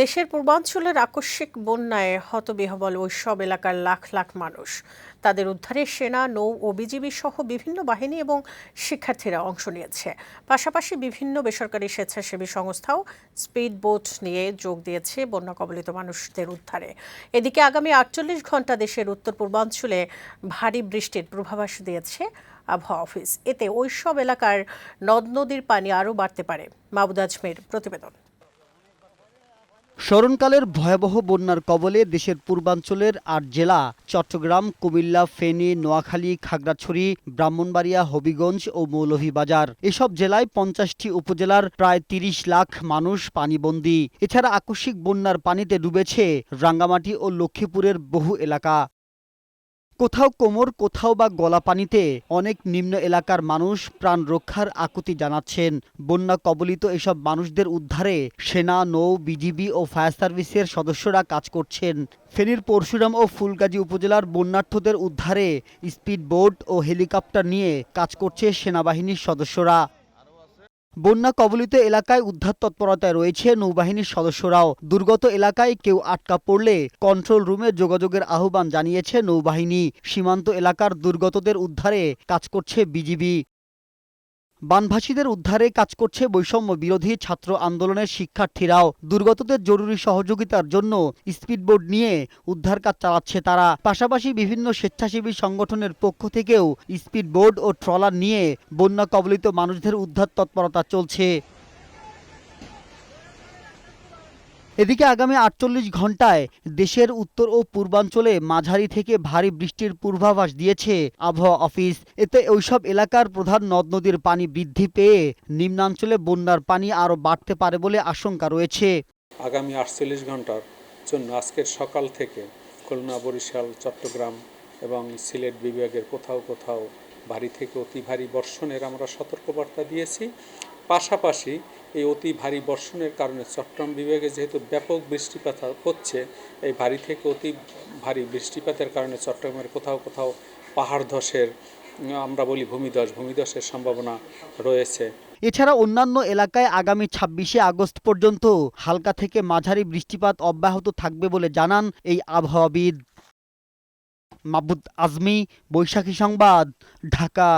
দেশের পূর্বাঞ্চলের আকস্মিক বন্যায় হতবিহবল ওইসব এলাকার লাখ লাখ মানুষ। তাদের উদ্ধারে সেনা, নৌ ও বিজিবি সহ বিভিন্ন বাহিনী এবং শিক্ষার্থীরা অংশ নিয়েছে। পাশাপাশি বিভিন্ন বেসরকারি স্বেচ্ছাসেবী সংস্থাও স্পিড বোট নিয়ে যোগ দিয়েছে বন্যা কবলিত মানুষদের উদ্ধারে। এদিকে আগামী আটচল্লিশ ঘণ্টা দেশের উত্তর পূর্বাঞ্চলে ভারী বৃষ্টির পূর্বাভাস দিয়েছে আবহাওয়া অফিস। এতে ওইসব এলাকার নদ নদীর পানি আরও বাড়তে পারে। মাহবুদ আজমের প্রতিবেদন। স্মরণকালের ভয়াবহ বন্যার কবলে দেশের পূর্বাঞ্চলের আট জেলা, চট্টগ্রাম, কুমিল্লা, ফেনী, নোয়াখালী, খাগড়াছড়ি, ব্রাহ্মণবাড়িয়া, হবিগঞ্জ ও মৌলভীবাজার। এসব জেলায় পঞ্চাশটি উপজেলার প্রায় তিরিশ লাখ মানুষ পানিবন্দী। এছাড়া আকস্মিক বন্যার পানিতে ডুবেছে রাঙ্গামাটি ও লক্ষ্মীপুরের বহু এলাকা। কোথাও কোমর, কোথাও বা গলা পানিতে অনেক নিম্ন এলাকার মানুষ প্রাণ রক্ষার আকুতি জানাচ্ছেন। বন্যা কবলিত এসব মানুষদের উদ্ধারে সেনা, নৌ, বিজিবি ও ফায়ার সার্ভিসের সদস্যরা কাজ করছেন। ফেনীর পরশুরাম ও ফুলগাজী উপজেলার বন্যার্থদের উদ্ধারে স্পিড বোট ও হেলিকপ্টার নিয়ে কাজ করছে সেনাবাহিনীর সদস্যরা। বন্যা কবলিত এলাকায় উদ্ধার তৎপরতায় রয়েছে নৌবাহিনীর সদস্যরাও। দুর্গত এলাকায় কেউ আটকা পড়লে কন্ট্রোল রুমে যোগাযোগের আহ্বান জানিয়েছে নৌবাহিনী। সীমান্ত এলাকার দুর্গতদের উদ্ধারে কাজ করছে বিজিবি। বানভাসীদের উদ্ধারে কাজ করছে বৈষম্য বিরোধী ছাত্র আন্দোলনের শিক্ষার্থীরাও। দুর্গতদের জরুরি সহযোগিতার জন্য স্পিডবোট নিয়ে উদ্ধার কাজ চালাচ্ছে তারা। পাশাপাশি বিভিন্ন স্বেচ্ছাসেবী সংগঠনের পক্ষ থেকেও স্পিডবোট ও ট্রলার নিয়ে বন্যা কবলিত মানুষদের উদ্ধার তৎপরতা চলছে। এদিকে আগামী আটচল্লিশ ঘন্টায় দেশের উত্তর ও পূর্বাঞ্চলে মাঝারি থেকে ভারী বৃষ্টির পূর্বাভাস দিয়েছে আবহাওয়া অফিস। এতে ওইসব এলাকার প্রধান নদ নদীর পানি বৃদ্ধি পেয়ে নিম্নাঞ্চলে বন্যার পানি আরও বাড়তে পারে বলে আশঙ্কা রয়েছে। আগামী আটচল্লিশ ঘণ্টার জন্য আজকের সকাল থেকে খুলনা, বরিশাল, চট্টগ্রাম এবং সিলেট বিভাগের কোথাও কোথাও ভারী থেকে অতি ভারী বর্ষণের আমরা সতর্কবার্তা দিয়েছি। পাশাপাশি এই অতি ভারী বর্ষণের কারণে চট্টগ্রাম বিভাগে যেহেতু ব্যাপক বৃষ্টিপাত হচ্ছে, এই ভারী থেকে অতি ভারী বৃষ্টিপাতের কারণে চট্টগ্রামের কোথাও কোথাও পাহাড় ধসের আমরা বলি ভূমিধস, ভূমিধসের সম্ভাবনা রয়েছে। এছাড়া অন্যান্য এলাকায় আগামী ছাব্বিশে আগস্ট পর্যন্ত হালকা থেকে মাঝারি বৃষ্টিপাত অব্যাহত থাকবে বলে জানান এই আবহাওয়াবিদ মাবুদ আজমি, বৈশাখী সংবাদ, ঢাকা।